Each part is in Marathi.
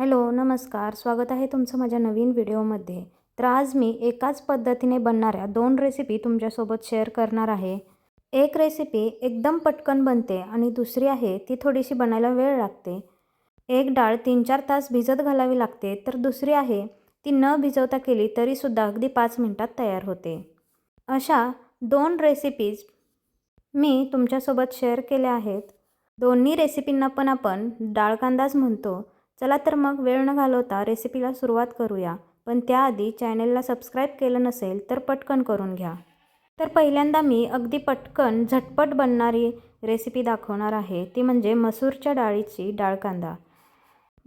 हॅलो नमस्कार. स्वागत आहे तुमचं माझ्या नवीन व्हिडिओमध्ये. तर आज मी एकाच पद्धतीने बनणाऱ्या दोन रेसिपी तुमच्यासोबत शेअर करणार आहे. एक रेसिपी एकदम पटकन बनते आणि दुसरी आहे ती थोडीशी बनायला वेळ लागते. एक डाळ तीन चार तास भिजत घालावी लागते तर दुसरी आहे ती न भिजवता केली तरीसुद्धा अगदी पाच मिनटात तयार होते. अशा दोन रेसिपीज मी तुमच्यासोबत शेअर केल्या आहेत. दोन्ही रेसिपींना पण आपण डाळ कांदाच म्हणतो. चला तर मग वेळ न घालवता रेसिपीला सुरुवात करूया. पण त्याआधी चॅनेलला सबस्क्राईब केलं नसेल तर पटकन करून घ्या. तर पहिल्यांदा मी अगदी पटकन झटपट बनणारी रेसिपी दाखवणार आहे. ती म्हणजे मसूरच्या डाळीची डाळ कांदा.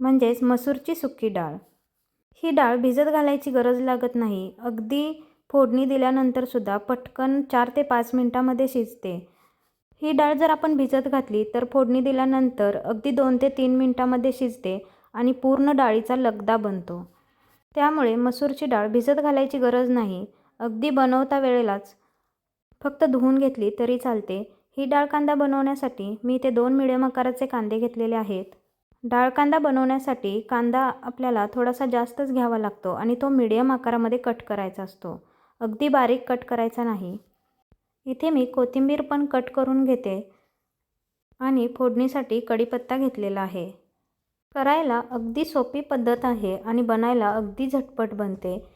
म्हणजेच मसूरची सुकी डाळ. ही डाळ भिजत घालायची गरज लागत नाही. अगदी फोडणी दिल्यानंतरसुद्धा पटकन चार ते पाच मिनटामध्ये शिजते. ही डाळ जर आपण भिजत घातली तर फोडणी दिल्यानंतर अगदी दोन ते तीन मिनटामध्ये शिजते. आणि पूर्ण डाळीचा लगदा बनतो. त्यामुळे मसूरची डाळ भिजत घालायची गरज नाही. अगदी बनवता वेळेलाच. फक्त धुवून घेतली तरी चालते. ही डाळ कांदा बनवण्यासाठी मी ते दोन मिडियम आकाराचे कांदे घेतलेले आहेत. डाळ कांदा बनवण्यासाठी कांदा आपल्याला थोडासा जास्तच घ्यावा लागतो आणि तो मिडियम आकारामध्ये कट करायचा असतो. अगदी बारीक कट करायचा नाही. इथे मी कोथिंबीर पण कट करून घेते आणि फोडणीसाठी कढीपत्ता घेतलेला आहे. करायला अगदी सोपी पद्धत आहे आणि बनायला अगदी झटपट बनते.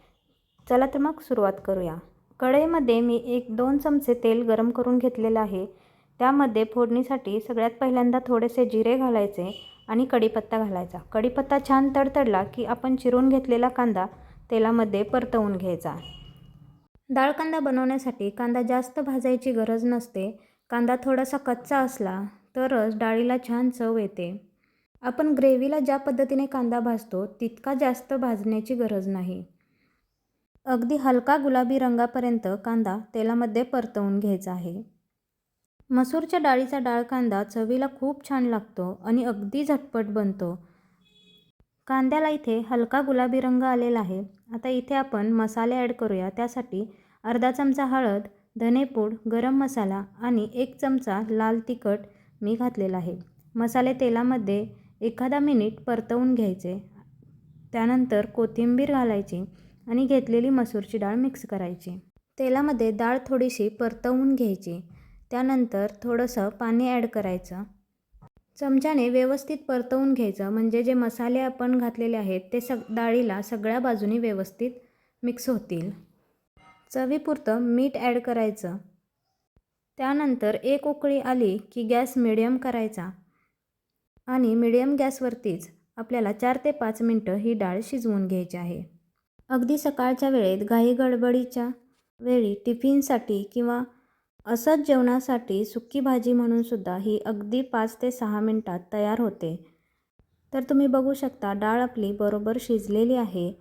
चला तर मग सुरुवात करूया. कढईमध्ये मी एक दोन चमचे तेल गरम करून घेतलेलं आहे. त्यामध्ये फोडणीसाठी सगळ्यात पहिल्यांदा थोडेसे जिरे घालायचे आणि कढीपत्ता घालायचा. कढीपत्ता छान तडतडला की आपण चिरून घेतलेला कांदा तेलामध्ये परतवून घ्यायचा. डाळ कांदा बनवण्यासाठी कांदा जास्त भाजायची गरज नसते. कांदा थोडासा कच्चा असला तरच डाळीला छान चव येते. आपण ग्रेव्हीला ज्या पद्धतीने कांदा भाजतो तितका जास्त भाजण्याची गरज नाही. अगदी हलका गुलाबी रंगापर्यंत कांदा तेलामध्ये परतवून घ्यायचा आहे. मसूरच्या डाळीचा डाळ कांदा चवीला खूप छान लागतो आणि अगदी झटपट बनतो. कांद्याला इथे हलका गुलाबी रंग आलेला आहे. आता इथे आपण मसाले ॲड करूया. त्यासाठी अर्धा चमचा हळद धनेपूड गरम मसाला आणि एक चमचा लाल तिखट मी घातलेला आहे. मसाले तेलामध्ये एखादा मिनिट परतवून घ्यायचे. त्यानंतर कोथिंबीर घालायची आणि घेतलेली मसूरची डाळ मिक्स करायची. तेलामध्ये डाळ थोडीशी परतवून घ्यायची. त्यानंतर थोडंसं पाणी ॲड करायचं. चमच्याने व्यवस्थित परतवून घ्यायचं. म्हणजे जे मसाले आपण घातलेले आहेत ते सग डाळीला सगळ्या बाजूनी व्यवस्थित मिक्स होतील. चवीपुरतं मीठ ॲड करायचं. त्यानंतर एक उकळी आली की गॅस मिडियम करायचा. आणि मिडियम गॅसवरतीच आपल्याला चार ते पाच मिनटं ही डाळ शिजवून घ्यायची आहे. अगदी सकाळच्या वेळेत घाई गडबडीच्या वेळी टिफिनसाठी किंवा असंच जेवणासाठी सुक्की भाजी म्हणूनसुद्धा ही अगदी पाच ते सहा मिनटात तयार होते. तर तुम्ही बघू शकता डाळ आपली बरोबर शिजलेली आहे.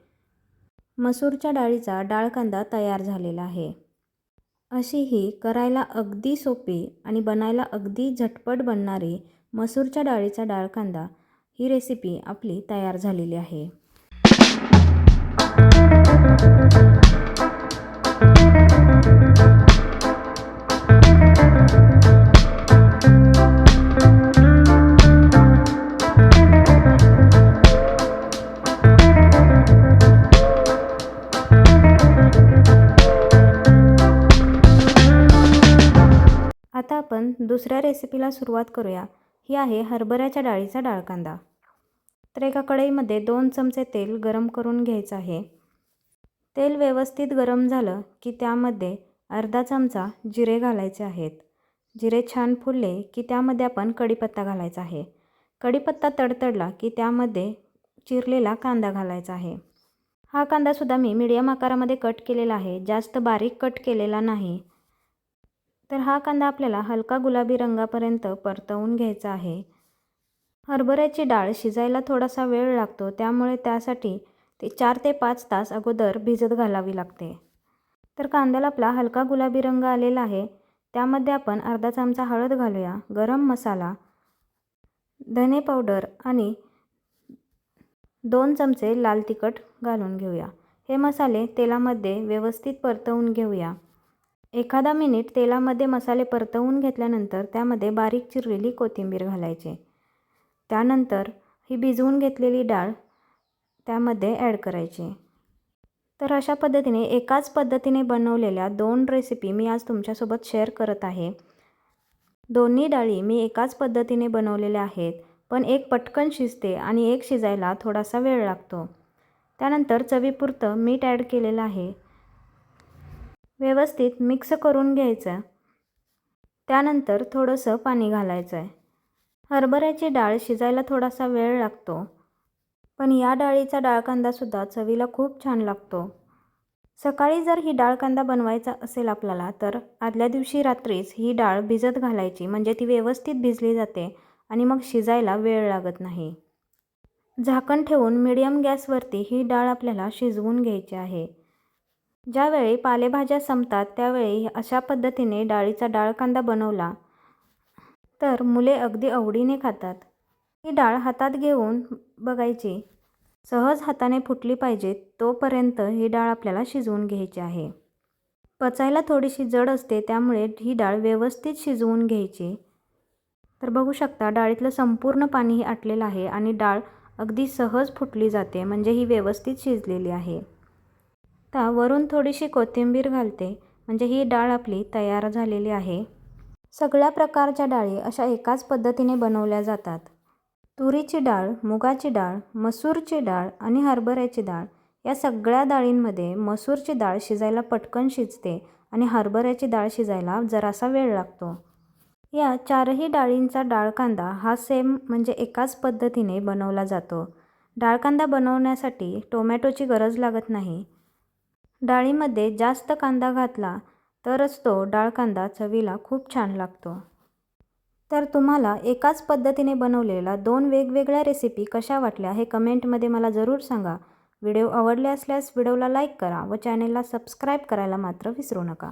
मसूरच्या डाळीचा डाळ कांदा तयार झालेला आहे. अशी ही करायला अगदी सोपी आणि बनायला अगदी झटपट बनणारी मसूरच्या डाळीचा डाळ कांदा ही रेसिपी आपली तयार झालेली आहे. आता आपण दुसऱ्या रेसिपीला सुरुवात करूया. ही आहे हरभऱ्याच्या डाळीचा डाळ कांदा तर एका कढईमध्ये दोन चमचे तेल गरम करून घ्यायचं आहे. तेल व्यवस्थित गरम झालं की त्यामध्ये अर्धा चमचा जिरे घालायचे आहेत. जिरे छान फुलले की त्यामध्ये आपण कढीपत्ता घालायचा आहे. कढीपत्ता तडतडला की त्यामध्ये चिरलेला कांदा घालायचा आहे. हा कांदासुद्धा मी मीडियम आकारामध्ये कट केलेला आहे. जास्त बारीक कट केलेला नाही. तर हा कांदा आपल्याला हलका गुलाबी रंगापर्यंत परतवून घ्यायचा आहे. हरभऱ्याची डाळ शिजायला थोडासा वेळ लागतो त्यामुळे त्यासाठी ते चार ते पाच तास अगोदर भिजत घालावी लागते. तर कांद्याला आपला हलका गुलाबी रंग आलेला आहे त्यामध्ये आपण अर्धा चमचा हळद घालूया गरम मसाला धने पावडर आणि दोन चमचे लाल तिखट घालून घेऊया. हे मसाले तेलामध्ये व्यवस्थित परतवून घेऊया. एखादा मिनिट तेलामध्ये मसाले परतवून घेतल्यानंतर त्यामध्ये बारीक चिरलेली कोथिंबीर घालायची. त्यानंतर ही भिजवून घेतलेली डाळ त्यामध्ये ॲड करायची. तर अशा पद्धतीने एकाच पद्धतीने बनवलेल्या दोन रेसिपी मी आज तुमच्यासोबत शेअर करत आहे. दोन्ही डाळी मी एकाच पद्धतीने बनवलेल्या आहेत पण एक पटकन शिजते आणि एक शिजायला थोडासा वेळ लागतो. त्यानंतर चवीपुरतं मीठ ॲड केलेलं आहे. व्यवस्थित मिक्स करून घ्यायचं. त्यानंतर थोडंसं पाणी घालायचं आहे हरभऱ्याची डाळ शिजायला थोडासा वेळ लागतो. पण या डाळीचा डाळ कांदासुद्धा चवीला खूप छान लागतो. सकाळी जर ही डाळ कांदा बनवायचा असेल आपल्याला तर आदल्या दिवशी रात्रीच ही डाळ भिजत घालायची. म्हणजे ती व्यवस्थित भिजली जाते आणि मग शिजायला वेळ लागत नाही. झाकण ठेवून मिडियम गॅसवरती ही डाळ आपल्याला शिजवून घ्यायची आहे. ज्यावेळी पालेभाज्या संपतात त्यावेळी अशा पद्धतीने डाळीचा डाळ कांदा बनवला तर मुले अगदी आवडीने खातात. ही डाळ हातात घेऊन बघायची. सहज हाताने फुटली पाहिजे तोपर्यंत ही डाळ आपल्याला शिजवून घ्यायची आहे. पचायला थोडीशी जड असते त्यामुळे ही डाळ व्यवस्थित शिजवून घ्यायची. तर बघू शकता डाळीतलं संपूर्ण पाणीही आटलेलं आहे आणि डाळ अगदी सहज फुटली जाते म्हणजे ही व्यवस्थित शिजलेली आहे. आता वरून थोडीशी कोथिंबीर घालते. म्हणजे ही डाळ आपली तयार झालेली आहे. सगळ्या प्रकारच्या डाळी अशा एकाच पद्धतीने बनवल्या जातात. तुरीची डाळ मुगाची डाळ मसूरची डाळ आणि हरभऱ्याची डाळ या सगळ्या डाळींमध्ये मसूरची डाळ शिजायला पटकन शिजते आणि हरभऱ्याची डाळ शिजायला जरासा वेळ लागतो. या चारही डाळींचा डाळ कांदा हा सेम म्हणजे एकाच पद्धतीने बनवला जातो. डाळ कांदा बनवण्यासाठी टोमॅटोची गरज लागत नाही. डाळीमध्ये जास्त कांदा घातला तरच तो डाळ कांदा चवीला खूप छान लागतो. तर तुम्हाला एकाच पद्धतीने बनवलेला दोन वेगवेगळ्या रेसिपी कशा वाटल्या हे कमेंटमध्ये मला जरूर सांगा. व्हिडिओ आवडले असल्यास व्हिडिओला लाईक करा व चॅनेलला सबस्क्राईब करायला मात्र विसरू नका.